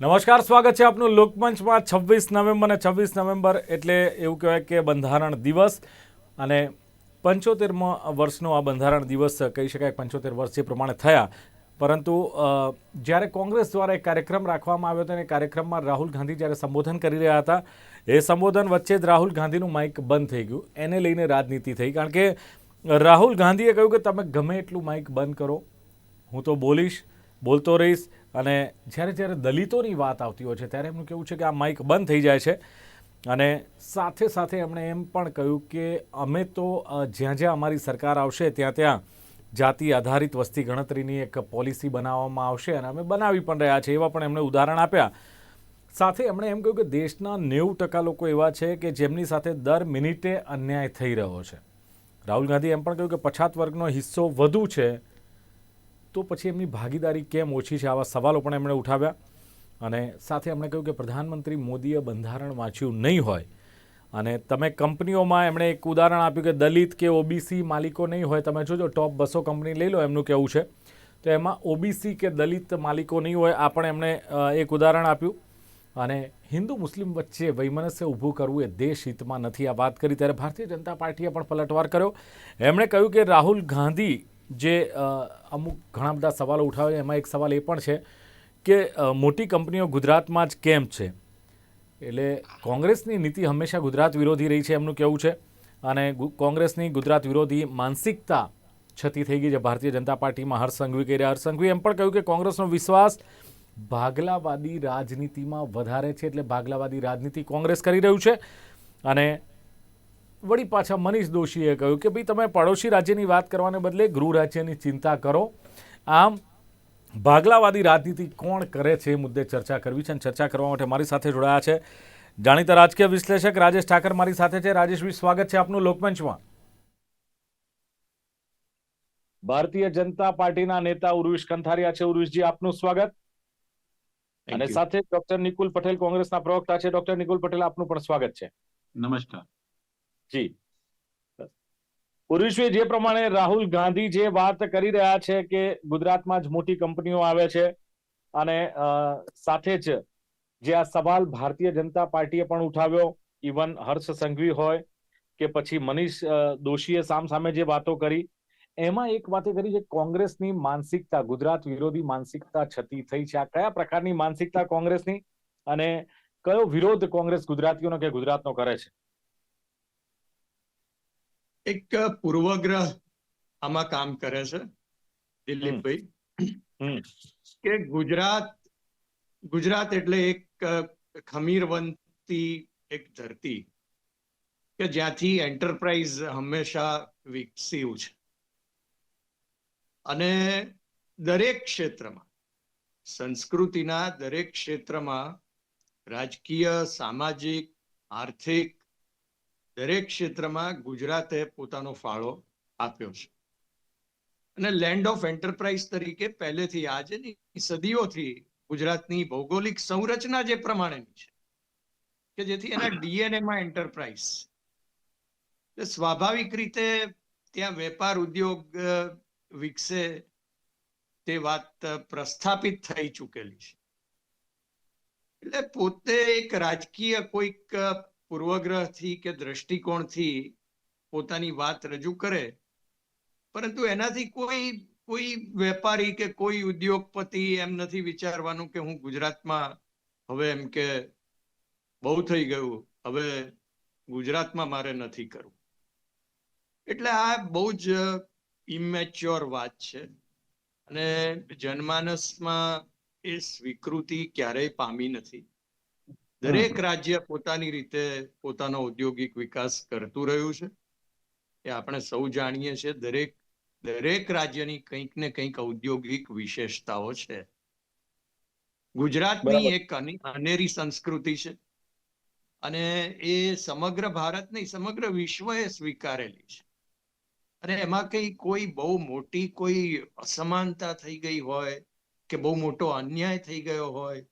નમસ્કાર, સ્વાગત છે આપનું લોકમંચમાં છવ્વીસ નવેમ્બર અને છવ્વીસ નવેમ્બર એટલે એવું કહેવાય કે બંધારણ દિવસ અને પંચોતેરમાં વર્ષનો આ બંધારણ દિવસ કહી શકાય પંચોતેર વર્ષ જે પ્રમાણે થયા. પરંતુ જ્યારે કોંગ્રેસ દ્વારા એક કાર્યક્રમ રાખવામાં આવ્યો હતો અને કાર્યક્રમમાં રાહુલ ગાંધી જ્યારે સંબોધન કરી રહ્યા હતા, એ સંબોધન વચ્ચે જ રાહુલ ગાંધીનું માઇક બંધ થઈ ગયું. એને લઈને રાજનીતિ થઈ. કારણ કે, રાહુલ ગાંધીએ કહ્યું કે તમે ગમે એટલું માઇક બંધ કરો, હું તો બોલીશ, બોલતો રહીશ અને જ્યારે જ્યારે દલિતોની વાત આવતી હોય છે, ત્યારે એમનું કેવું છે કે આ માઇક બંધ થઈ જાય છે. અને સાથે સાથે એમણે એમ પણ કહ્યું કે અમે તો જ્યાં જ્યાં અમારી સરકાર આવશે, ત્યાં ત્યાં જાતિ આધારિત વસ્તી ગણતરીની એક પોલિસી બનાવવામાં આવશે અને અમે બનાવી પણ રહ્યા છે એવા પણ એમણે ઉદાહરણ આપ્યા. સાથે એમણે એમ કહ્યું કે દેશના નેવું ટકા લોકો એવા છે કે જેમની સાથે દર મિનિટે અન્યાય થઈ રહ્યો છે. રાહુલ ગાંધી એમ પણ કહ્યું કે પછાત વર્ગનો હિસ્સો વધુ છે તો પછી એમની ભાગીદારી કેમ ઓછી છે? આવા સવાલો પણ એમણે ઉઠાવ્યા. અને સાથે એમણે કહ્યું કે પ્રધાનમંત્રી મોદીએ બંધારણ વાંચ્યું નહીં હોય. અને તમે કંપનીઓમાં એમણે એક ઉદાહરણ આપ્યું કે દલિત કે ઓબીસી માલિકો નહીં હોય. તમે જોજો ટોપ બસો કંપની લઈ લો, એમનું કેવું છે? તો એમાં ઓબીસી કે દલિત માલિકો નહીં હોય, આ પણ એમણે એક ઉદાહરણ આપ્યું. અને હિન્દુ મુસ્લિમ વચ્ચે વૈમનસ્ય ઊભું કરવું એ દેશ હિતમાં નથી. આ વાત કરી ત્યારે ભારતીય જનતા પાર્ટીએ પણ પલટવાર કર્યો. એમણે કહ્યું કે રાહુલ ગાંધી જે અમુક ઘણા બધા સવાલો ઉઠાવે એમાં એક સવાલ એ પણ છે કે મોટી કંપનીઓ ગુજરાતમાં જ કેમ છે? એટલે કોંગ્રેસની નીતિ હંમેશા ગુજરાત વિરોધી રહી છે એમનું કહેવું છે? અને કોંગ્રેસની ગુજરાત વિરોધી માનસિકતા છતી થઈ ગઈ છે ભારતીય જનતા પાર્ટીમાં. હર્ષ સંઘવી કહી રહ્યા. હર્ષ સંઘવી એમ પણ કહ્યું કે કોંગ્રેસનો વિશ્વાસ ભાગલાવાદી રાજનીતિમાં વધારે છે, એટલે ભાગલાવાદી રાજનીતિ કોંગ્રેસ કરી રહ્યું છે. અને વળી પાછા મનીષ દોશીએ કહ્યું કે ભાઈ તમે પડોશી રાજ્યની વાત કરવાને બદલે ગૃહ રાજ્યની ચિંતા કરો. આમ ભાગલાવાદી રાજનીતિ કોણ કરે છે એ મુદ્દે ચર્ચા કરવી છે અને ચર્ચા કરવા માટે મારી સાથે જોડાયા છે જાણીતા રાજકીય વિશ્લેષક રાજેશ ઠાકર મારી સાથે છે. રાજેશભાઈ સ્વાગત છે આપનું લોકમંચમાં. ભારતીય જનતા પાર્ટીના નેતા ઉર્વિશ કંથારિયા છે. ઉર્વિશજી આપનું સ્વાગત. અને સાથે ડોક્ટર નિકુલ પટેલ કોંગ્રેસના પ્રવક્તા છે. ડોક્ટર નિકુલ પટેલ આપનું પણ સ્વાગત છે. નમસ્કાર. જી. ઉર્વિશભાઈ, જે પ્રમાણે રાહુલ ગાંધી જે વાત કરી રહ્યા છે કે ગુજરાતમાં જ મોટી કંપનીઓ આવે છે અને સાથે જ જે આ સવાલ ભારતીય જનતા પાર્ટીએ પણ ઉઠાવ્યો, ઇવન હર્ષ સંઘવી હોય કે પછી મનીષ દોશીએ સામ સામે જે વાતો કરી, એમાં એક વાતે કરી છે, કોંગ્રેસની માનસિકતા, ગુજરાત વિરોધી માનસિકતા છતી થઈ છે. આ કયા પ્રકારની માનસિકતા કોંગ્રેસની અને કયો વિરોધ કોંગ્રેસ ગુજરાતીઓનો કે ગુજરાતનો કરે છે? એક પૂર્વગ્રહ આમાં કામ કરે છે દિલીપભાઈ. કે ગુજરાત ગુજરાત એટલે એક ખમીરવંતી એક ધરતી કે જ્યાંથી એન્ટરપ્રાઇઝ હંમેશા વિકસ્યું છે. અને દરેક ક્ષેત્રમાં સંસ્કૃતિના દરેક ક્ષેત્રમાં રાજકીય સામાજિક આર્થિક દરેક ક્ષેત્રમાં ગુજરાતે પોતાનો ફાળો આપ્યો છે. અને લેન્ડ ઓફ એન્ટરપ્રાઇઝ તરીકે પહેલેથી આજે સદીઓથી ગુજરાતની ભૌગોલિક સંરચના જે પ્રમાણેની છે, કે જેથી એના ડીએનએમાં એન્ટરપ્રાઇઝ સ્વાભાવિક રીતે ત્યાં વેપાર ઉદ્યોગ વિકસે તે વાત પ્રસ્થાપિત થઈ ચૂકેલી છે. એટલે પોતે એક રાજકીય કોઈક પૂર્વગ્રહથી કે દ્રષ્ટિકોણથી પોતાની વાત રજૂ કરે, પરંતુ એનાથી કોઈ કોઈ વેપારી કે કોઈ ઉદ્યોગપતિ એમ નથી વિચારવાનું કે હું ગુજરાતમાં હવે એમ કે બહુ થઈ ગયું, હવે ગુજરાતમાં મારે નથી કરવું. એટલે આ બહુ જ ઇમેચ્યોર વાત છે. અને જનમાનસમાં એ સ્વીકૃતિ ક્યારેય પામી નથી. દરેક રાજ્ય પોતાની રીતે પોતાનો ઔદ્યોગિક વિકાસ કરતું રહ્યું છે. એ આપણે સૌ જાણીએ છીએ દરેક દરેક રાજ્યની કંઈક ને કંઈક ઔદ્યોગિક વિશેષતાઓ છે. ગુજરાતની એક અનેરી સંસ્કૃતિ છે અને એ સમગ્ર ભારત નહીં સમગ્ર વિશ્વએ સ્વીકારેલી છે. અને એમાં કઈ કોઈ બહુ મોટી કોઈ અસમાનતા થઈ ગઈ હોય કે બહુ મોટો અન્યાય થઈ ગયો હોય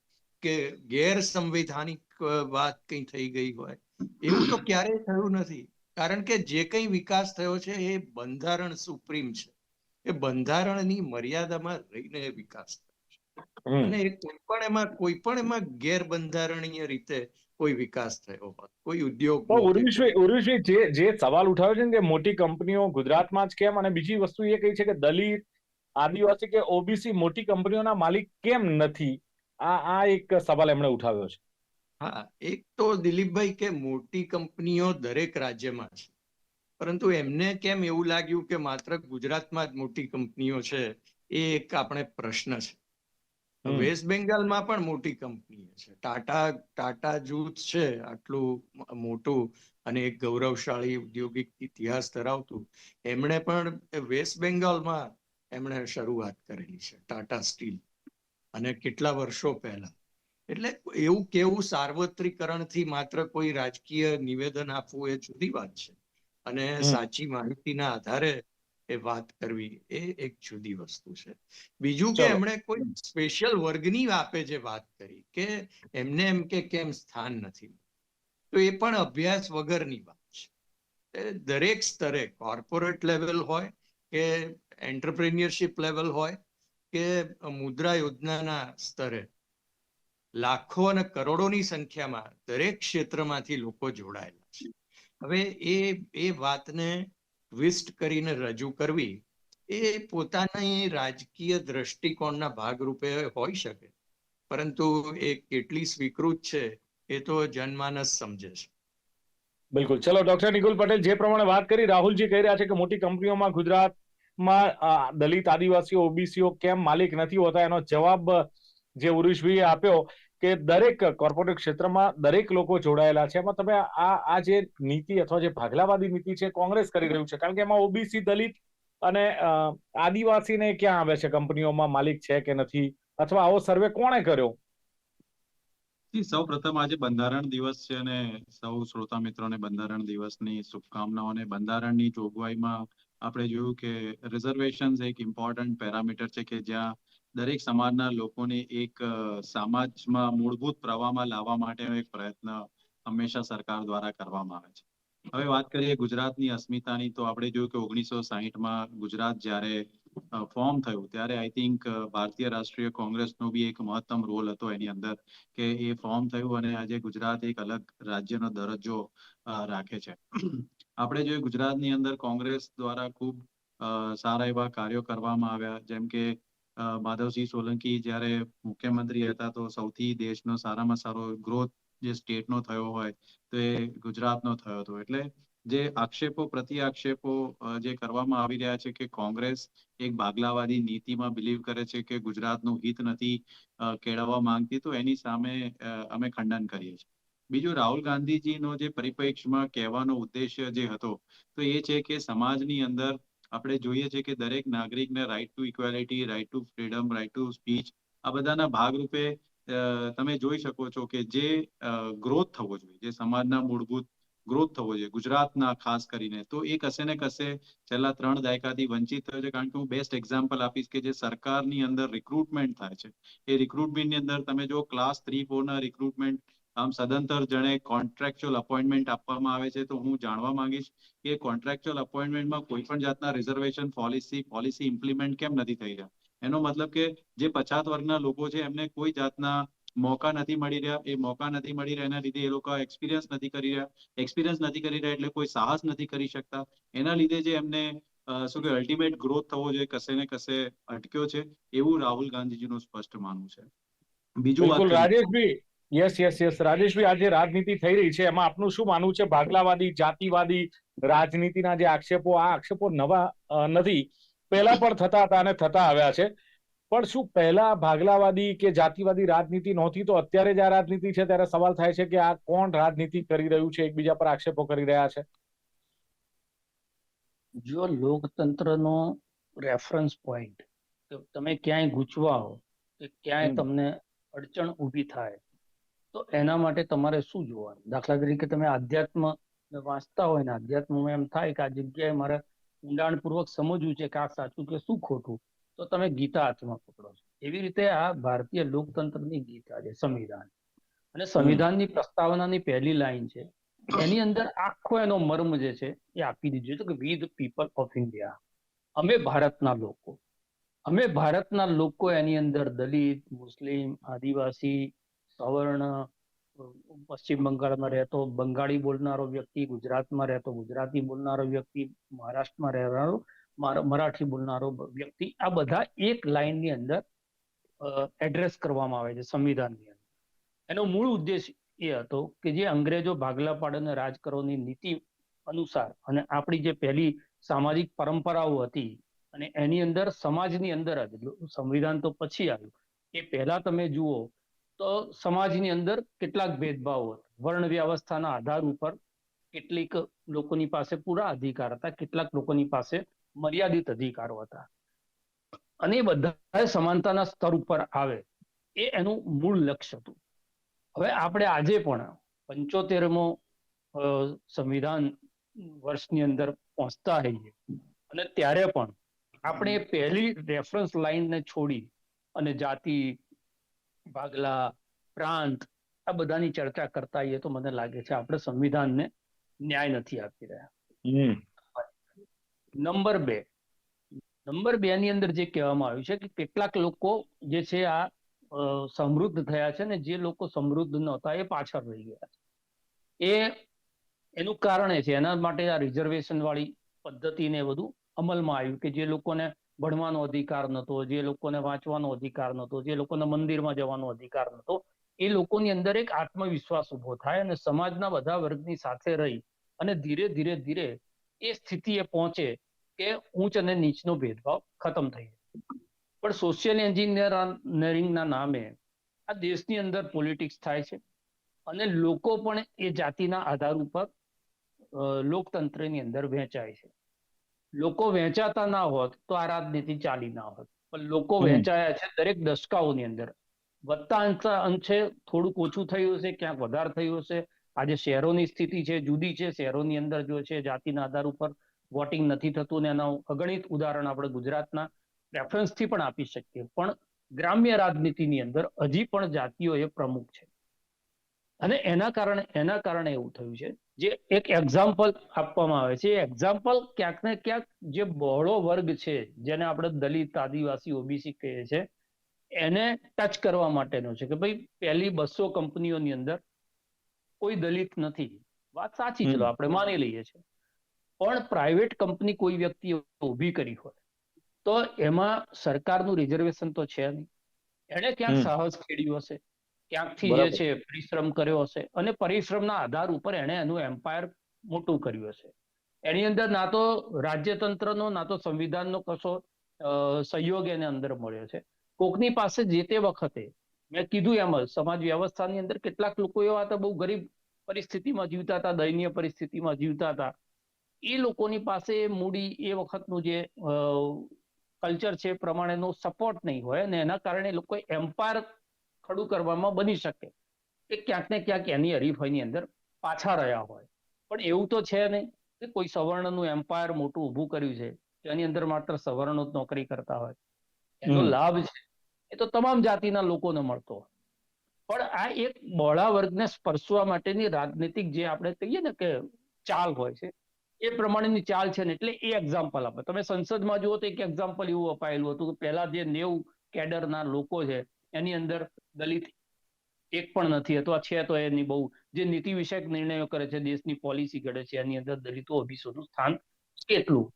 કે ગેરસંવૈધાનિક વાત કઈ થઈ ગઈ હોય. એવું તો ક્યારેય થયું નથી. કારણ કે જે કંઈ વિકાસ થયો છે એ બંધારણ સુપ્રીમ છે. એ બંધારણની મર્યાદામાં રહીને વિકાસ થયો છે. અને કોઈ પણ એમાં કોઈ પણ એમાં ગેરબંધારણીય રીતે કોઈ વિકાસ થયો હોત કોઈ ઉદ્યોગ ઉર્વિશભાઈ ઉર્વિશભાઈ જે જે સવાલ ઉઠાવ્યો છે ને કે મોટી કંપનીઓ ગુજરાતમાં જ કેમ? અને બીજી વસ્તુ એ કહી છે કે દલિત આદિવાસી કે ઓબીસી મોટી કંપનીઓના માલિક કેમ નથી? આ આ એક સવાલ એમણે ઉઠાવ્યો છે. હા એક તો દિલીપભાઈ કે મોટી કંપનીઓ દરેક રાજ્યમાં છે. પરંતુ એમને કેમ એવું લાગ્યું કે માત્ર ગુજરાતમાં જ મોટી કંપનીઓ છે? એ એક આપણે પ્રશ્ન છે. વેસ્ટ બેંગાલમાં પણ મોટી કંપનીઓ છે. ટાટા ટાટા જૂથ છે આટલું મોટું અને એક ગૌરવશાળી ઔદ્યોગિક ઇતિહાસ ધરાવતું. એમણે પણ વેસ્ટ બેંગાલમાં એમણે શરૂઆત કરેલી છે ટાટા સ્ટીલ. અને કેટલા વર્ષો પહેલા. એટલે એવું કેવું સાર્વત્રિકરણથી માત્ર કોઈ રાજકીય નિવેદન આપવું એ જુદી વાત છે. અને સાચી માહિતીના આધારે એ વાત કરવી એ એક જુદી વસ્તુ છે. બીજું કે એમણે કોઈ સ્પેશિયલ વર્ગની આપે જે વાત કરી કે એમને એમ કે કેમ સ્થાન નથી. તો એ પણ અભ્યાસ વગરની વાત છે. દરેક સ્તરે કોર્પોરેટ લેવલ હોય કે એન્ટરપ્રેન્યોરશિપ લેવલ હોય કે મુદ્રા યોજનાના સ્તરે લાખો અને કરોડોની સંખ્યામાં દરેક ક્ષેત્રમાંથી લોકો જોડાયેલા છે. હવે એ એ વાતને ટ્વિસ્ટ કરીને રજૂ કરવી એ પોતાની રાજકીય દ્રષ્ટિકોણના ભાગરૂપે હોઈ શકે. પરંતુ એ કેટલી સ્વીકૃત છે એ તો જનમાનસ સમજે છે. બિલકુલ. ચલો, ડોક્ટર નિકુલ પટેલ, જે પ્રમાણે વાત કરી, રાહુલજી કહી રહ્યા છે કે મોટી કંપનીઓમાં ગુજરાતમાં અ, દલિત આદિવાસીઓ ઓબીસીઓ કેમ માલિક નથી હોતા? એનો જવાબ જે ઉરુષભાઈએ આપ્યો કે દરેક કોર્પોરેટ ક્ષેત્રમાં દરેક લોકો જોડાયેલા છે. એમાં તમે આ આ જે નીતિ અથવા જે ભાગલાવાદી નીતિ છે કોંગ્રેસ કરી રહ્યું છે. કારણ કે એમાં ઓબીસી દલિત અને આદિવાસીને ક્યાં આવે છે? કંપનીઓમાં માલિક છે કે નથી? અથવા આવો સર્વે કોણે કર્યો? સૌ પ્રથમ આજે બંધારણ દિવસ છે અને સૌ શ્રોતા મિત્રોને બંધારણ દિવસની શુભકામનાઓ અને બંધારણની જોગવાઈમાં આપણે જોયું કે રિઝર્વેશન એક ઇમ્પોર્ટન્ટ પેરામીટર છે કે જ્યાં દરેક સમાજના લોકોને એક સમાજમાં મૂળભૂત પ્રવાહમાં લાવવા માટેનો એક પ્રયત્ન હંમેશા સરકાર દ્વારા કરવામાં આવે છે. હવે વાત કરીએ ગુજરાતની અસ્મિતાની, તો આપણે જોયું કે ઓગણીસો સાહીઠમાં ગુજરાત જ્યારે ફોર્મ થયું, ત્યારે આઈ થિંક ભારતીય રાષ્ટ્રીય કોંગ્રેસનો બી એક મહત્તમ રોલ હતો એની અંદર કે એ ફોર્મ થયું અને આજે ગુજરાત એક અલગ રાજ્યનો દરજ્જો રાખે છે. આપણે જોઈએ ગુજરાતની અંદર કોંગ્રેસ દ્વારા ખૂબ સારા એવા કાર્યો કરવામાં આવ્યા. જેમ કે માધવસિંહ સોલંકી જ્યારે મુખ્યમંત્રી હતા તો સૌથી દેશનો સારામાં સારો ગ્રોથ જે સ્ટેટનો થયો હોય તો એ ગુજરાતનો થયો હતો. એટલે જે આક્ષેપો, પ્રતિ આક્ષેપો જે કરવામાં આવી રહ્યા છે કે કોંગ્રેસ એક ભાગલાવાદી નીતિમાં બિલીવ કરે છે કે ગુજરાતનું હિત નથી કેળવવા માંગતી, તો એની સામે અમે ખંડન કરીએ છીએ. બીજું રાહુલ ગાંધીજીનો જે પરિપ્રેક્ષમાં કહેવાનો ઉદ્દેશ્ય જે હતો, તો એ છે કે સમાજની અંદર આપણે જોઈએ છે કે દરેક નાગરિકને right to equality right to freedom right to speech આ બધાના ભાગરૂપે તમે જોઈ શકો છો કે જે ગ્રોથ થવો જોઈએ, જે સમાજના મૂળભૂત ગ્રોથ થવો જોઈએ, ગુજરાતના ખાસ કરીને, તો એ કશે ને કશે છેલ્લા ત્રણ દાયકાથી વંચિત થયો છે. કારણ કે હું બેસ્ટ એક્ઝામ્પલ આપીશ કે જે સરકારની અંદર રિક્રુટમેન્ટ થાય છે. એ રિક્રુટમેન્ટની અંદર તમે જો ક્લાસ થ્રી ફોર ના રિક્રુટમેન્ટ આમ સદંતર જણે કોન્ટ્રાક્ચ્યુઅલ અપોઇન્ટમેન્ટ આપવામાં આવે છે તો હું જાણવા માંગીશ કે કોન્ટ્રાક્ચ્યુઅલ અપોઇન્ટમેન્ટમાં કોઈ પણ જાતના રિઝર્વેશન પોલિસી પોલિસી ઇમ્પ્લિમેન્ટ કેમ નથી થઈ રહ્યા? એનો મતલબ કે જે પછાત વર્ગના લોકો છે એમને કોઈ જાતના મોકા નથી મળી રહ્યા. એ મોકા નથી મળી રહ્યા એના લીધે એ લોકો એક્સપિરિયન્સ નથી કરી રહ્યા. એક્સપિરિયન્સ નથી કરી રહ્યા એટલે કોઈ સાહસ નથી કરી શકતા. એના લીધે જે એમને શું કે અલ્ટિમેટ ગ્રોથ થવો જોઈએ કશે ને કશે અટક્યો છે એવું રાહુલ ગાંધીજીનું સ્પષ્ટ માનવું છે. બીજું Rajeshbhai yes yes yes Rajeshbhai આજે રાજનીતિ થઈ રહી છે. એમાં આપનું શું માનવું છે? ભાગલાવાદી જાતિવાદી રાજનીતિના જે આક્ષેપો આ આક્ષેપો નવા નથી. પહેલા પણ થતા હતા અને થતા આવ્યા છે. પણ શું પહેલા ભાગલાવાદી કે જાતિવાદી રાજનીતિ નહોતી? તો અત્યારે જે આ રાજનીતિ છે ત્યારે સવાલ થાય છે કે આ કોણ રાજનીતિ કરી રહ્યું છે? એકબીજા પર આક્ષેપો કરી રહ્યા છે. જો લોકતંત્રનો રેફરન્સ પોઈન્ટ તમે ક્યાંય ગૂંચવાઓ કે ક્યાંય તમને અડચણ ઊભી થાય. તો એના માટે તમારે શું જોવાનું? દાખલા તરીકે તમે આધ્યાત્મ વાંચતા હોય ને, આધ્યાત્મમાં એમ થાય કે આ જગ્યાએ મારે ઊંડાણપૂર્વક સમજવું છે કે આ સાચું કે શું ખોટું, તો તમે ગીતા હાથમાં પકડો છો. એવી રીતે આ ભારતીય લોકતંત્રની ગીતા છે, સંવિધાન. અને સંવિધાનની પ્રસ્તાવનાની પહેલી લાઈન છે, એની અંદર આખો એનો મર્મ જે છે એ આપી દીધું છે કે we the people of India અમે ભારતના લોકો. અમે ભારતના લોકો એની અંદર દલિત, મુસ્લિમ, આદિવાસી સવર્ણ પશ્ચિમ બંગાળમાં રહેતો, બંગાળી બોલનારો વ્યક્તિ, ગુજરાતમાં રહેતો, ગુજરાતી બોલનારો વ્યક્તિ, મહારાષ્ટ્રમાં રહેનારો મરાઠી બોલનારો વ્યક્તિ, આ બધા એક લાઇનની અંદર એડ્રેસ કરવામાં આવે છે સંવિધાનની અંદર. એનો મૂળ ઉદ્દેશ એ હતો કે જે અંગ્રેજો ભાગલા પાડીને રાજ કરવાની નીતિ અનુસાર અને આપણી જે પહેલી સામાજિક પરંપરાઓ હતી અને એની અંદર સમાજની અંદર જ સંવિધાન તો પછી આવ્યું, એ પહેલા તમે જુઓ સમાજની અંદર કેટલાક ભેદભાવો હતા. વર્ણ વ્યવસ્થાના આધાર ઉપર કેટલીક લોકોની પાસે પૂરા અધિકાર હતા, કેટલાક લોકોની પાસે મર્યાદિત અધિકારો હતા. અને એ બધા સમાનતાના સ્તર ઉપર આવે એ એનું મૂળ લક્ષ્ય હતું. હવે આપણે આજે પણ પંચોતેરમો સંવિધાન વર્ષની અંદર પહોંચતા રહીએ અને ત્યારે પણ આપણે પહેલી રેફરન્સ લાઈનને છોડી અને જાતિ ભાગલા પ્રાંત આ બધાની ચર્ચા કરતા તો મને લાગે છે આપણે સંવિધાનને ન્યાય નથી આપી રહ્યા. નંબર બે. નંબર બે ની અંદર જે કહેવામાં આવ્યું છે કે કેટલાક લોકો જે છે આ સમૃદ્ધ થયા છે ને જે લોકો સમૃદ્ધ નહોતા એ પાછળ રહી ગયા એ એનું કારણ એ છે એના માટે આ રિઝર્વેશન વાળી પદ્ધતિ ને બધું અમલમાં આવ્યું કે જે લોકોને ભણવાનો અધિકાર નહોતો, જે લોકોને વાંચવાનો અધિકાર નહોતો, જે લોકોને મંદિરમાં જવાનો અધિકાર નહોતો, એ લોકોની અંદર એક આત્મવિશ્વાસ ઊભો થાય અને સમાજના બધા વર્ગની સાથે રહી અને ધીરે ધીરે ધીરે એ સ્થિતિએ પહોંચે કે ઊંચ અને નીચનો ભેદભાવ ખતમ થઈ પણ સોશિયલ એન્જિનિયરિંગના નામે આ દેશની અંદર પોલિટિક્સ થાય છે અને લોકો પણ એ જાતિના આધાર ઉપર લોકતંત્રની અંદર વહેંચાય છે. લોકો વહેંચાતા ના હોત તો આ રાજનીતિ ચાલી ના હોત. પણ લોકો વહેંચાયા છે દરેક દશકાઓની અંદર. વધતા અંશ- થોડુંક ઓછું થયું હશે ક્યાંક વધારે થયું હશે. આજે શહેરોની સ્થિતિ છે જુદી છે. શહેરોની અંદર જો છે જાતિના આધાર ઉપર વોટિંગ નથી થતું ને એના અગણિત ઉદાહરણ આપણે ગુજરાતના રેફરન્સથી પણ આપી શકીએ. પણ ગ્રામ્ય રાજનીતિની અંદર હજી પણ જાતિઓ એ પ્રમુખ છે. અને એના કારણે એના કારણે એવું થયું છે જે એક એક્ઝામ્પલ આપવામાં આવે છે. એક્ઝામ્પલ ક્યાંક ને ક્યાંક જે બહોળો વર્ગ છે જેને આપણે દલિત આદિવાસી ઓબીસી કહીએ છે એને ટચ કરવા માટેનો છે કે ભાઈ પહેલી બસો કંપનીઓની અંદર કોઈ દલિત નથી. વાત સાચી ચલો. આપણે માની લઈએ છીએ. પણ પ્રાઇવેટ કંપની કોઈ વ્યક્તિ ઊભી કરી હોય તો એમાં સરકારનું રિઝર્વેશન તો છે નહીં. એણે ક્યાંક સાહસ ખેડ્યું હશે. ક્યાંકથી જે છે પરિશ્રમ કર્યો હશે અને પરિશ્રમના આધાર ઉપર એણે એનું એમ્પાયર મોટું કર્યું હશે. એની અંદર ના તો રાજ્યતંત્રનો ના તો સંવિધાનનો કશો સહયોગ એને અંદર મળ્યો છે. કોકની પાસે જે તે વખતે મેં કીધું એમ જ સમાજ વ્યવસ્થાની અંદર કેટલાક લોકો એવા હતા બહુ ગરીબ પરિસ્થિતિમાં જીવતા હતા દયનીય પરિસ્થિતિમાં જીવતા હતા. એ લોકોની પાસે મૂડી એ વખતનું જે કલ્ચર છે એ પ્રમાણેનો સપોર્ટ નહીં હોય અને એના કારણે લોકો એમ્પાયર ખડું કરવામાં બની શકે. કે ક્યાંક ને ક્યાંક એની હરીફાઈની અંદર પાછા રહ્યા હોય. પણ એવું તો છે નહીં કે કોઈ સવર્ણનું એમ્પાયર મોટું ઊભું કર્યું છે એની અંદર માત્ર સવર્ણો જ નોકરી કરતા હોય. એનો લાભ છે. એ તો તમામ જાતિના લોકોને મળતો હોય. પણ આ એક બહોળા વર્ગને સ્પર્શવા માટેની રાજનીતિક જે આપણે કહીએ ને કે ચાલ હોય છે એ પ્રમાણેની ચાલ છે ને એટલે એ એક્ઝામ્પલ આપે. તમે સંસદમાં જુઓ તો એક એક્ઝામ્પલ એવું અપાયેલું હતું કે પહેલા જે નેવ કેડરના લોકો છે એની અંદર દલિત એક પણ નથી અથવા છે તો એની બહુ જે નીતિ વિષયક નિર્ણયો કરે છે દેશની પોલિસી ઘડે છે એની અંદર દલિતો અભિસોનું સ્થાન કેટલું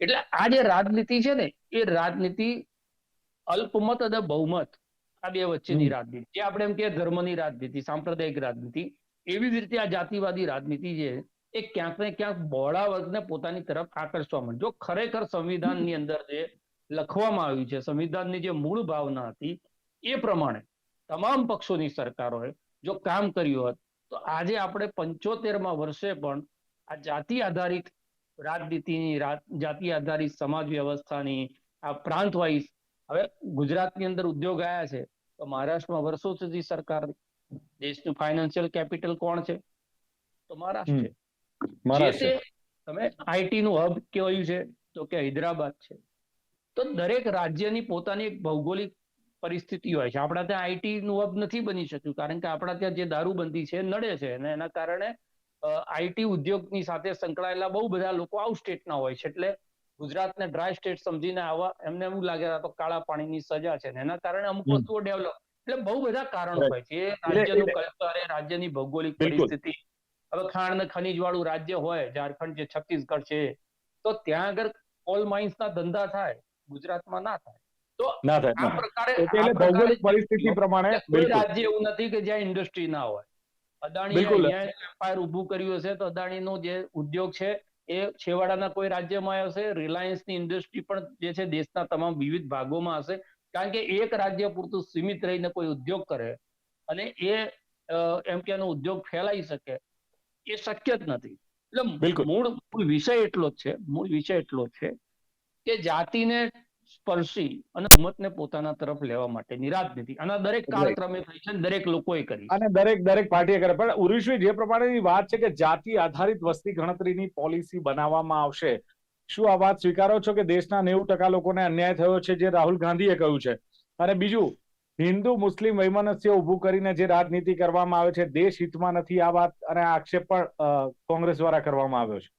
એટલે. આ જે રાજનીતિ છે ને એ રાજનીતિ અલ્પમત અને બહુમત આ બે વચ્ચેની રાજનીતિ. જે આપણે એમ કે ધર્મની રાજનીતિ સાંપ્રદાયિક રાજનીતિ એવી જ રીતે આ જાતિવાદી રાજનીતિ છે એ ક્યાંક ને ક્યાંક બહોળા વર્ગને પોતાની તરફ આકર્ષવા માંડે. જો ખરેખર સંવિધાનની અંદર જે લખવામાં આવ્યું છે સંવિધાનની જે મૂળ ભાવના હતી એ પ્રમાણે તમામ પક્ષોની સરકારોએ જો કામ કર્યું હોત તો આજે આપણે પંચોતેરમાં વર્ષે પણ આ જાતિ આધારિત રાજનીતિની જાતિ આધારિત સમાજ વ્યવસ્થાની આ પ્રાંત વાઇઝ હવે ગુજરાતની અંદર ઉદ્યોગ આવ્યા છે તો મહારાષ્ટ્રમાં વર્ષો સુધી સરકાર દેશનું ફાઇનાન્શિયલ કેપિટલ કોણ છે? તો મહારાષ્ટ્ર છે. તમે આઈટી નું હબ કહેવાયું છે તો કે હૈદરાબાદ છે. તો દરેક રાજ્યની પોતાની એક ભૌગોલિક પરિસ્થિતિ હોય છે. આપણા ત્યાં આઈટી નું હબ નથી બની શક્યું કારણ કે આપણા ત્યાં જે દારૂબંધી છે નડે છે અને એના કારણે આઈટી ઉદ્યોગની સાથે સંકળાયેલા બહુ બધા લોકો આઉટ સ્ટેટના હોય છે. એટલે ગુજરાતને ડ્રાય સ્ટેટ સમજીને આવા એમને એવું લાગે તો કાળા પાણીની સજા છે એના કારણે અમુક વસ્તુઓ ડેવલપ એટલે બહુ બધા કારણો હોય છે. રાજ્યનું કલ્ચર રાજ્યની ભૌગોલિક પરિસ્થિતિ હવે ખાણ ને ખનીજ વાળું રાજ્ય હોય ઝારખંડ છે છત્તીસગઢ છે તો ત્યાં આગળ કોલ માઇન્સ ના ધંધા થાય ગુજરાતમાં ના થાય. તો ના થાય આ પ્રકારે એટલે ભૌગોલિક પરિસ્થિતિ પ્રમાણે કોઈ રાજ્ય એવું નથી કે જ્યાં ઇન્ડસ્ટ્રી ના હોય. અદાણીએ અહીંયા એમ્પાયર ઊભું કર્યું હશે તો અદાણીનો જે ઉદ્યોગ છે એ છેવાડાના કોઈ રાજ્યમાં હશે રિલાયન્સની ઇન્ડસ્ટ્રી પણ જે છે દેશના તમામ વિવિધ ભાગોમાં હશે. કારણ કે એક રાજ્ય પૂરતું સીમિત રહીને કોઈ ઉદ્યોગ કરે અને એ એમ કે એનો ઉદ્યોગ ફેલાઈ શકે એ શક્ય જ નથી. એટલે મૂળ મૂળ વિષય એટલો જ છે મૂળ વિષય એટલો જ છે કે જાતિને સ્પર્શી અને ઉમતને પોતાના તરફ લેવા માટેની રાજનીતિ આના દરેક કાળક્રમે થઈ છે દરેક લોકોએ કરી. અને દરેક દરેક પાર્ટીએ કરે. પણ ઉર્વિશભાઈ જે પ્રમાણેની વાત છે કે જાતિ આધારિત વસ્તી ગણતરીની પોલિસી બનાવવામાં આવશે શું આ વાત સ્વીકારો છો કે દેશના નેવું ટકા લોકોને અન્યાય થયો છે જે રાહુલ ગાંધીએ કહ્યું છે? અને બીજું હિન્દુ મુસ્લિમ વૈમનસ્ય ઉભું કરીને જે રાજનીતિ કરવામાં આવે છે દેશ હિતમાં નથી આ વાત અને આક્ષેપ પણ કોંગ્રેસ દ્વારા કરવામાં આવ્યો છે.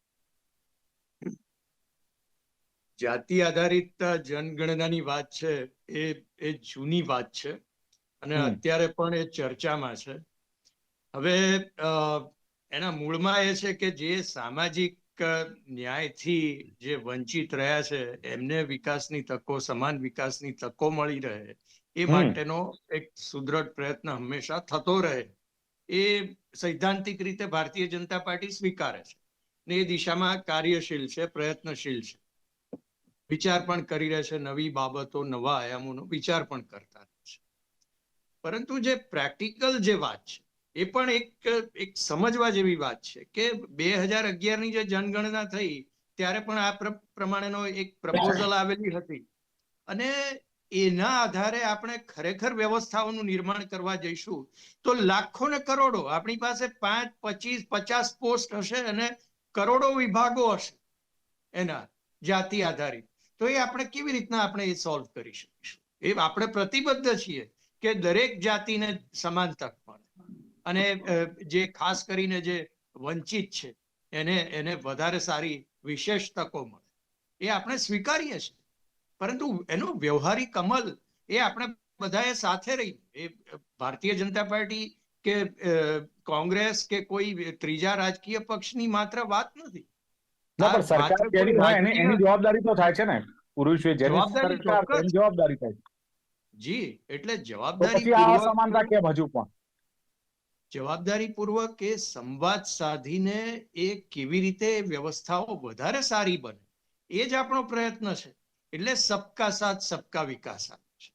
જાતિ આધારિત જનગણનાની વાત છે એ એ જૂની વાત છે અને અત્યારે પણ એ ચર્ચામાં છે. હવે એના મૂળમાં એ છે કે જે સામાજિક ન્યાયથી જે વંચિત રહ્યા છે એમને વિકાસની તકો સમાન વિકાસની તકો મળી રહે. એ માટેનો એક સુદ્રઢ પ્રયત્ન હંમેશા થતો રહે. એ સૈદ્ધાંતિક રીતે ભારતીય જનતા પાર્ટી સ્વીકારે છે. ને એ દિશામાં કાર્યશીલ છે પ્રયત્નશીલ છે. વિચાર પણ કરી રહે છે, નવી બાબતો, નવા આયામોનો વિચાર પણ કરતા છે. પરંતુ જે પ્રેક્ટિકલ જે વાત છે, એ પણ એક એક સમજવા જેવી વાત છે કે બે હજાર અગિયારની જે જનગણના થઈ, ત્યારે પણ આ પ્રમાણેનો એક પ્રપોઝલ આવેલી હતી. અને એના આધારે આપણે ખરેખર વ્યવસ્થાઓનું નિર્માણ કરવા જઈશું, તો લાખો ને કરોડો, આપણી પાસે પાંચ, પચીસ, પચાસ પોસ્ટ હશે અને કરોડો વિભાગો હશે એના જાતિ આધારિત. તો એ આપણે કેવી રીતના આપણે એ સોલ્વ કરી શકીશું? એ આપણે પ્રતિબદ્ધ છીએ કે દરેક જાતિને સમાન તક મળે. અને જે ખાસ કરીને જે વંચિત છે, એને એને વધારે સારી વિશેષ તકો મળે. એ આપણે સ્વીકારીએ છીએ. પરંતુ એનો વ્યવહારિક અમલ એ આપણે બધાએ સાથે રહી. એ ભારતીય જનતા પાર્ટી કે કોંગ્રેસ કે કોઈ ત્રીજા રાજકીય પક્ષની માત્ર વાત નથી. ના પણ સરકાર જેની કોઈ એની એની જવાબદારી તો થાય છે ને પુરુષે જેની સરકાર જવાબદારી થાય જી એટલે જવાબદારી આ અસમાનતા કેમ હજુ પણ? જવાબદારી પૂર્વક એ સંવાદ સાધીને એ કેવી રીતે વ્યવસ્થાઓ વધારે સારી બને એ જ આપણો પ્રયત્ન છે. એટલે સબકા સાથ સબકા વિકાસ છે.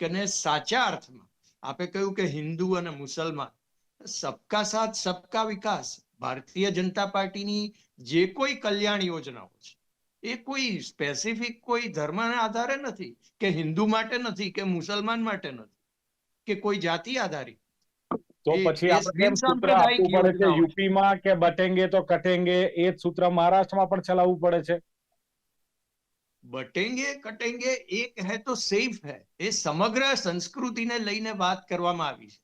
કે ને સાચા અર્થમાં આપે કહ્યું કે હિન્દુ અને મુસલમાન સબકા સાથ સબકા વિકાસ ભારતીય જનતા પાર્ટીની જે કોઈ કલ્યાણ યોજનાઓ છે એ કોઈ સ્પેસિફિક કોઈ ધર્મના આધારે નથી કે હિન્દુ માટે નથી કે મુસલમાન માટે નથી કે કોઈ જાતિ આધારિત. તો પછી આપણે કેમ સૂત્ર આપવું પડે છે? યુપીમાં કે બટેંગે તો કટેંગે એ જ સૂત્ર મહારાષ્ટ્રમાં પણ ચલાવવું પડે છે. બટેંગે કટેંગે એક હે તો સેફ હે એ સમગ્ર સંસ્કૃતિને લઈને વાત કરવામાં આવી છે.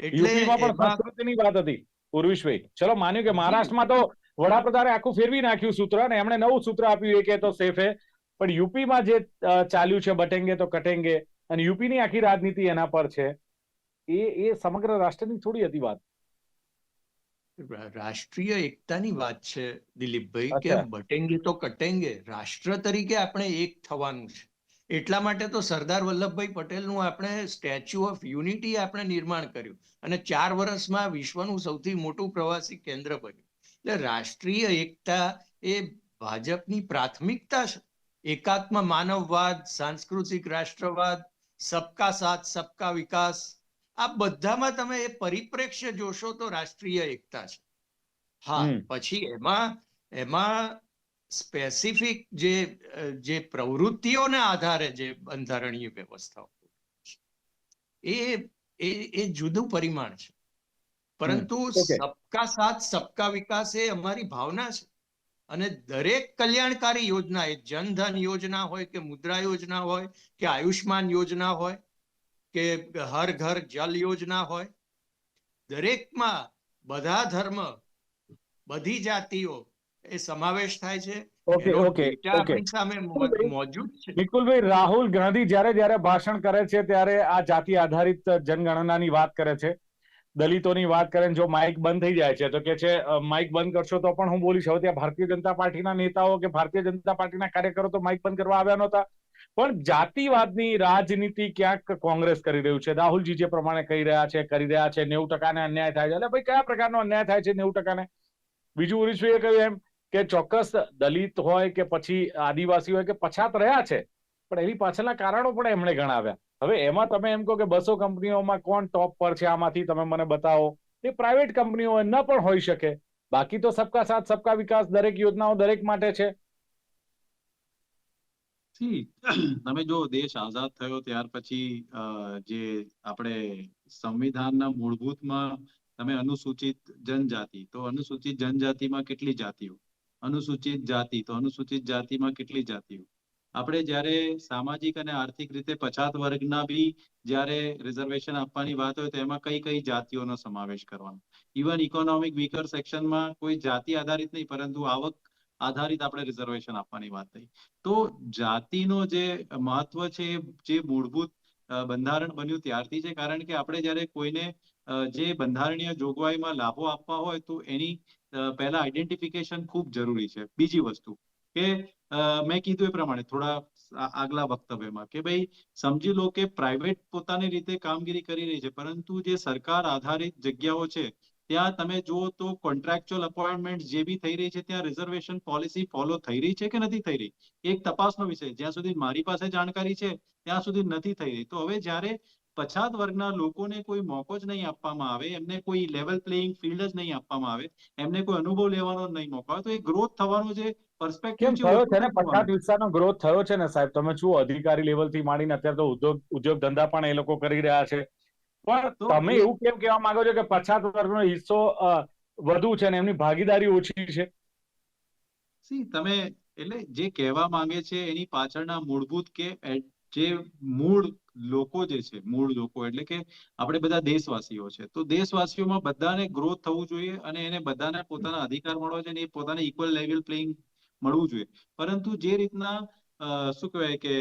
એટલે સંસ્કૃતિની વાત હતી. પૂર્વિશભાઈ ચલો માન્યું કે મહારાષ્ટ્રમાં તો વડાપ્રધાને આખું ફેરવી નાખ્યું સૂત્ર અને એમણે નવું સૂત્ર આપ્યું એ કે તો સેફ હે. પણ યુપીમાં જે ચાલ્યું છે બટેંગે તો કટેંગે અને યુપીની આખી રાજનીતિ એના પર છે એ એ સમગ્ર રાષ્ટ્રની થોડી હતી વાત. રાષ્ટ્રીય એકતાની વાત છે દિલીપભાઈ કે. બટેંગે તો કટેંગે. રાષ્ટ્ર તરીકે આપણે એક થવાનું છે. એટલા માટે તો સરદાર વલ્લભભાઈ પટેલનું આપણે સ્ટેચ્યુ ઓફ યુનિટી આપણે નિર્માણ કર્યું અને ચાર વર્ષમાં વિશ્વનું સૌથી મોટું પ્રવાસી કેન્દ્ર બન્યું. એટલે રાષ્ટ્રીય એકતા એ ભાજપની પ્રાથમિકતા છે. એકાત્મ માનવવાદ સાંસ્કૃતિક રાષ્ટ્રવાદ સબકા સાથ સબકા વિકાસ આ બધામાં તમે એ પરિપ્રેક્ષ્ય જોશો તો રાષ્ટ્રીય એકતા છે. હા પછી એમાં એમાં સ્પેસિફિક જે જે પ્રવૃત્તિઓને આધારે જે બંધારણીય વ્યવસ્થાઓ એ એ એ જુદું પરિમાણ છે. પરંતુ સબકા સાથ સબકા વિકાસ એ અમારી ભાવના છે. અને દરેક કલ્યાણકારી યોજના એ જનધન યોજના હોય કે મુદ્રા યોજના હોય કે આયુષ્માન યોજના હોય કે હર ઘર જલ યોજના હોય દરેકમાં બધા ધર્મ બધી જાતિઓ એ સમાવેશ થાય છે. Okay okay okay. આપણી સામે મોજૂદ છે. નિકુલભાઈ રાહુલ ગાંધી જ્યારે જ્યારે ભાષણ કરે છે ત્યારે આ જાતિ આધારિત જનગણનાની વાત કરે છે. દલિતોની વાત કરે જો માઇક બંધ થઈ જાય છે તો કે છે માઇક બંધ કરશો તો પણ હું બોલીશ. હવે ત્યાં ભારતીય જનતા પાર્ટીના નેતાઓ કે ભારતીય જનતા પાર્ટીના કાર્યકરો તો માઇક બંધ કરવા આવ્યા નહોતા. પણ જાતિવાદની રાજનીતિ ક્યાંક કોંગ્રેસ કરી રહ્યું છે? રાહુલજી જે પ્રમાણે કહી રહ્યા છે કરી રહ્યા છે નેવું ટકાને અન્યાય થાય છે. એટલે ભાઈ કયા પ્રકારનો અન્યાય થાય છે નેવું ટકાને? બીજું એ કહ્યું એમ કે ચોક્કસ દલિત હોય કે પછી આદિવાસી હોય કે પછાત રહ્યા છે, પણ એની પાછળના કારણો પણ એમણે ગણાવ્યા. હવે એમાં તમે એમ કહો કે બસો કંપનીઓમાં કોણ ટોપ પર છે આમાંથી તમે મને બતાવો. એ પ્રાઇવેટ કંપનીઓ ન પણ હોઈ શકે. બાકી તો સબકા સાથ, સબકા વિકાસ, દરેક યોજનાઓ દરેક માટે છે. તમે જો દેશ આઝાદ થયો ત્યાર પછી જે આપણે સંવિધાનના મૂળભૂતમાં તમે અનુસૂચિત જનજાતિ, તો અનુસૂચિત જનજાતિમાં કેટલી જાતિઓ? અનુસૂચિત જાતિ. તો અનુસૂચિત જાતિમાં કેટલી જાતિઓ? આપણે જ્યારે સામાજિક અને આર્થિક રીતે પછાત વર્ગના બી જ્યારે રિઝર્વેશન આપવાની વાત હોય તો એમાં કઈ કઈ જાતિઓનો સમાવેશ કરવાનો? ઇવન ઇકોનોમિક વીકર સેક્શનમાં કોઈ જાતિ આધારિત નહીં, પરંતુ આવક આધારિત આપણે રિઝર્વેશન આપવાની વાત થઈ. તો જાતિનો જે મહત્વ છે, જે મૂળભૂત બંધારણ બન્યું ત્યારથી છે, કારણ કે આપણે જ્યારે કોઈને જે બંધારણીય જોગવાઈમાં લાભો આપવા હોય તો એની પહેલા આઈડેન્ટિફિકેશન ખૂબ જરૂરી છે. બીજી વસ્તુ કે મેં કીધું એ પ્રમાણે થોડા આગલા વક્તવ્યમાં કે ભાઈ, સમજી લો કે પ્રાઇવેટ પોતાની રીતે કામગીરી કરી રહી છે, પરંતુ જે સરકાર આધારિત જગ્યાઓ છે, ત્યાં તમે જુઓ તો કોન્ટ્રાક્ચ્યુઅલ અપોઇન્ટમેન્ટ જે બી થઈ રહી છે, ત્યાં રિઝર્વેશન પોલિસી ફોલો થઈ રહી છે કે નથી થઈ રહી? એક તપાસનો વિષય. જ્યાં સુધી મારી પાસે જાણકારી છે, ત્યાં સુધી નથી થઈ રહી. તો હવે જ્યારે પછાત વર્ગના લોકોને કોઈ મોકો જ નહીં આપવામાં આવે એમને કોઈ લેવલ પ્લેઇંગ ફિલ્ડ જ નહીં આપવામાં આવે એમને કોઈ અનુભવ લેવાનો નહીં મોકો તો એ ગ્રોથ થવાનો જે પર્સપેક્ટિવ થયો છે ને? પછાત વિસ્તારનો ગ્રોથ થયો છે ને સાહેબ? તમે જુઓ અધિકારી લેવલથી માંડીને અત્યારે તો ઉદ્યોગ ઉદ્યોગ ધંધા પણ એ લોકો કરી રહ્યા છે. પણ તમે એવું કેમ કહેવા માંગો છો કે પછાત વર્ગનો હિસ્સો વધુ છે ને એમની ભાગીદારી ઓછી છે? સી તમે એટલે જે કહેવા માંગે છે એની પાછળના મૂળભૂત કે જે મૂળ લોકો જે છે, મૂળ લોકો, એટલે કે આપણે બધા દેશવાસીઓ છે. તો દેશવાસીઓમાં બધાને ગ્રોથ થવું જોઈએ અને એને બધાને પોતાના અધિકાર મળવા જોઈએ એ પોતાને ઇક્વલ લેવલ પ્લેઇંગ મળવું જોઈએ. પરંતુ જે રીતના શું કહેવાય કે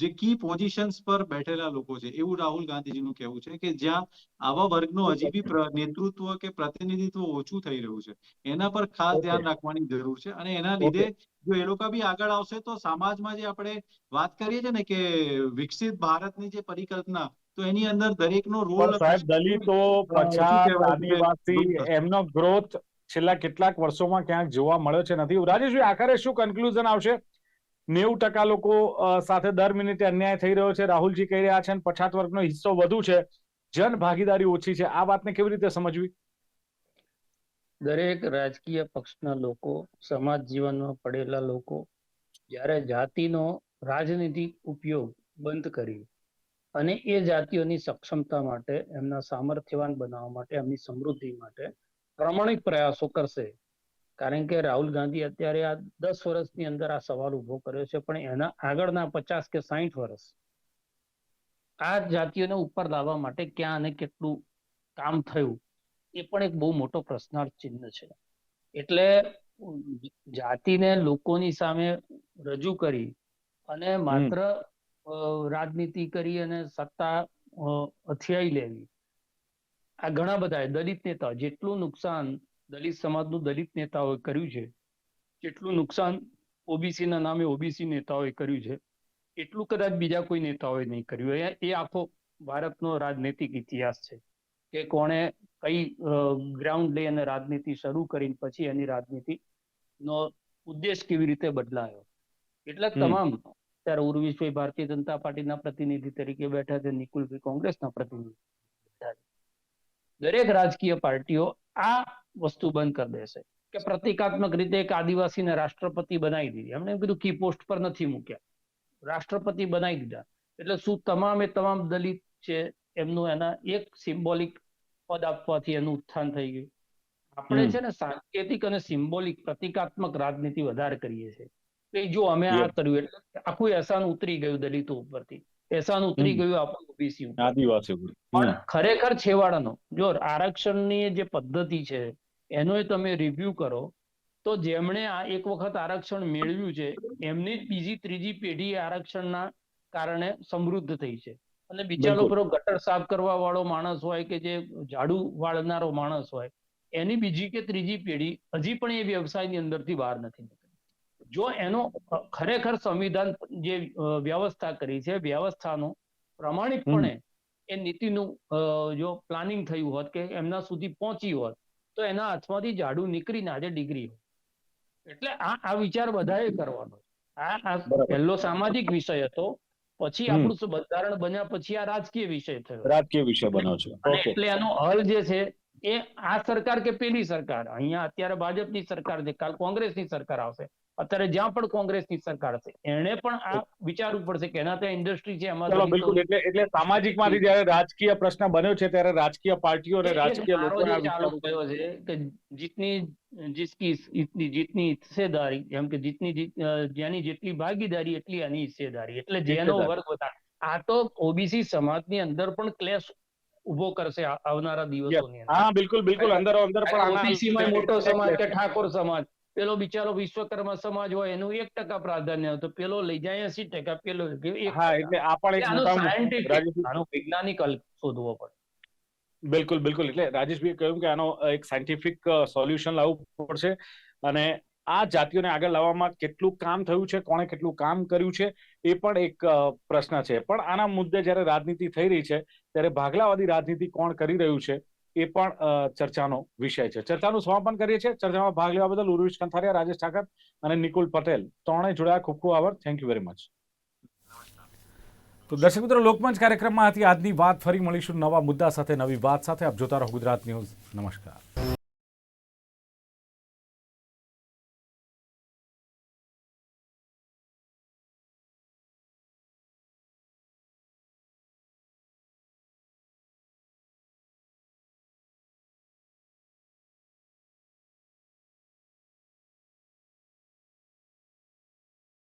જે કી પોઝિશન્સ પર બેઠેલા લોકો છે એવું રાહુલ ગાંધીજીનું કહેવું છે કે જ્યાં આવા વર્ગનો હજી બી નેતૃત્વ કે પ્રતિનિધિત્વ ઓછું થઈ રહ્યું છે. એના પર ખાસ ધ્યાન રાખવાની જરૂર છે અને એના લીધે જો એ લોકો બી આગળ આવશે તો સમાજમાં જે આપણે વાત કરીએ છીએ ને કે વિકસિત ભારતની જે પરિકલ્પના તો એની અંદર દરેકનો રોલ સાહેબ દલિતો પછાત આદિવાસી એમનો ગ્રોથ છેલ્લા કેટલાક વર્ષોમાં ક્યાંક જોવા મળ્યો છે નથી. રાજેશભાઈ આખરે શું કન્ક્લુઝન આવશે? નેવું ટકા લોકો સાથે દર મિનિટે અન્યાય થઈ રહ્યો છે. રાહુલજી કહી રહ્યા છે પછાત વર્ગનો હિસ્સો વધુ છે. જન ભાગીદારી ઓછી છે. આ વાતને કેવી રીતે સમજવી? દરેક રાજકીય પક્ષના લોકો, સમાજ જીવનમાં પડેલા લોકો જ્યારે જાતિનો રાજનીતિક ઉપયોગ બંધ કરી અને એ જાતિઓની સક્ષમતા માટે, એમના સામર્થ્યવાન બનાવવા માટે, એમની સમૃદ્ધિ માટે પ્રમાણિક પ્રયાસો કરશે કારણ કે રાહુલ ગાંધી અત્યારે આ દસ વર્ષની અંદર આ સવાલ ઊભો કર્યો છે પણ એના આગળના પચાસ કે સાહીઠ વર્ષ આ જાતિઓને ઉપર લાવવા માટે ક્યાં અને કેટલું કામ થયું એ પણ એક બહુ મોટો પ્રશ્નાર્થ ચિહ્ન છે. એટલે જાતિને લોકોની સામે રજૂ કરી અને માત્ર રાજનીતિ કરી અને સત્તા અથિયાઈ લેવી. આ ઘણા બધા દલિત નેતા જેટલું નુકસાન દલિત સમાજનું દલિત નેતાઓએ કર્યું છે. કેટલું નુકસાન ઓબીસીના નામે ઓબીસી નેતાઓએ કર્યું છે. એટલું કદાચ બીજા કોઈ નેતાઓએ નહીં કર્યું. એ- આખો ભારતનો રાજનૈતિક ઇતિહાસ છે કે કોણે કઈ ગ્રાઉન્ડ લઈ અને રાજનીતિ શરૂ કરીને પછી એની રાજનીતિ નો ઉદ્દેશ કેવી રીતે બદલાયો. એટલે તમામ ત્યારે ઉર્વિશભાઈ ભારતીય જનતા પાર્ટીના પ્રતિનિધિ તરીકે બેઠા છે નિકુલભાઈ કોંગ્રેસના પ્રતિનિધિ. દરેક રાજકીય પાર્ટીઓ આ વસ્તુ બંધ કરી દેશે. કે પ્રતિકાત્મક રીતે એક આદિવાસીને રાષ્ટ્રપતિ બનાવી દીધી. એમણે કીધું કી પોસ્ટ પર નથી મૂક્યા. રાષ્ટ્રપતિ બનાવી દીધા. એટલે શું તમામે તમામ દલિત છે એમનું એના એક સિમ્બોલિક પદ આપવાથી એનું ઉત્થાન થઈ ગયું. આપણે છે ને સાંકેતિક અને સિમ્બોલિક પ્રતિકાત્મક રાજનીતિ વધારે કરીએ છીએ. કે જો અમે આ કર્યું એટલે આખું એહસાન ઉતરી ગયું દલિતો ઉપરથી. એહસાન ઉતરી ગયું આપણું ઓબીસી આદિવાસી પણ ખરેખર છેવાડાનો જો આરક્ષણની જે પદ્ધતિ છે એનો તમે રિવ્યુ કરો તો જેમણે આ એક વખત આરક્ષણ મેળવ્યું છે એમની જ બીજી ત્રીજી પેઢી આરક્ષણના કારણે સમૃદ્ધ થઈ છે. અને બીજા લોકો ગટર સાફ કરવા વાળો માણસ હોય કે જે ઝાડુ વાળનારો માણસ હોય એની બીજી કે ત્રીજી પેઢી હજી પણ એ વ્યવસાયની અંદરથી બહાર નથી નીકળી. જો એનો ખરેખર સંવિધાન જે વ્યવસ્થા કરી છે વ્યવસ્થાનો પ્રમાણિકપણે એ નીતિનું જો પ્લાનિંગ થયું હોત કે એમના સુધી પહોંચી હોત તો એના હાથમાંથી ઝાડુ નીકળીને આજે ડિગ્રી એટલે આ આ વિચાર બધાએ કરવાનો આ આ પહેલો સામાજિક વિષય હતો પછી આપણું બંધારણ બન્યા પછી આ રાજકીય વિષય થયો. રાજકીય વિષય બન્યો છે. એટલે એનો હલ જે છે એ આ સરકાર કે પેલી સરકાર? અહીંયા અત્યારે ભાજપની સરકાર છે કાલ કોંગ્રેસની સરકાર આવશે. અત્યારે જ્યાં પણ કોંગ્રેસની સરકાર છે એને પણ આ વિચારવું પડશે કે એના ત્યાં ઇન્ડસ્ટ્રી છે એમાં બિલકુલ. એટલે એટલે સામાજિકમાંથી જયારે રાજકીય પ્રશ્ન બન્યો છે ત્યારે રાજકીય પાર્ટીઓ અને રાજકીય લોકો કે જીતની જીસકી ઇતની જીતની હિસ્સેદારી જેમ કે જીતની જેની જેટલી ભાગીદારી એટલી એની હિસ્સેદારી એટલે જેનો વર્ગ વધારે. આ તો ઓબીસી સમાજની અંદર પણ ક્લેશ ઊભો કરશે આવનારા દિવસોની અંદર. હા બિલકુલ બિલકુલ. અંદર અંદર પણ ઓબીસી માં મોટો સમાજ કે ઠાકોર સમાજ? પેલો બિચારો વિશ્વકર્મા સમાજ હોય એનું એક ટકા પ્રાધાન્ય હતું પેલો લઈ જાય એસી ટકા પેલો હા એટલે આ પણ એક વૈજ્ઞાનિક શોધવો પડે. બિલકુલ બિલકુલ. એટલે રાજેશભાઈ કહ્યું કે આનો એક સાયન્ટિફિક સોલ્યુશન લાવવું પડશે અને આ જાતિઓને આગળ લાવવામાં કેટલું કામ થયું છે કોણે કેટલું કામ કર્યું છે એ પણ એક પ્રશ્ન છે. પણ આના મુદ્દે જ્યારે રાજનીતિ થઈ રહી છે ત્યારે ભાગલાવાદી રાજનીતિ કોણ કરી રહ્યું છે એ પણ ચર્ચાનો વિષય છે. ચર્ચાનું સમાપન કરીએ છીએ. ચર્ચામાં ભાગ લેવા બદલ ઉર્વિશ કંથારિયા, રાજેશ ઠાકર અને નિકુલ પટેલ. ત્રણેય જોડાયા. ખૂબ ખૂબ આભાર. થેન્ક યુ વેરી મચ તો દર્શક મિત્રો, લોકમંચ કાર્યક્રમમાં હતી આજની વાત. ફરી મળીશું નવા મુદ્દા સાથે, નવી વાત સાથે. આપ જોતા રહો ગુજરાત ન્યૂઝ. નમસ્કાર.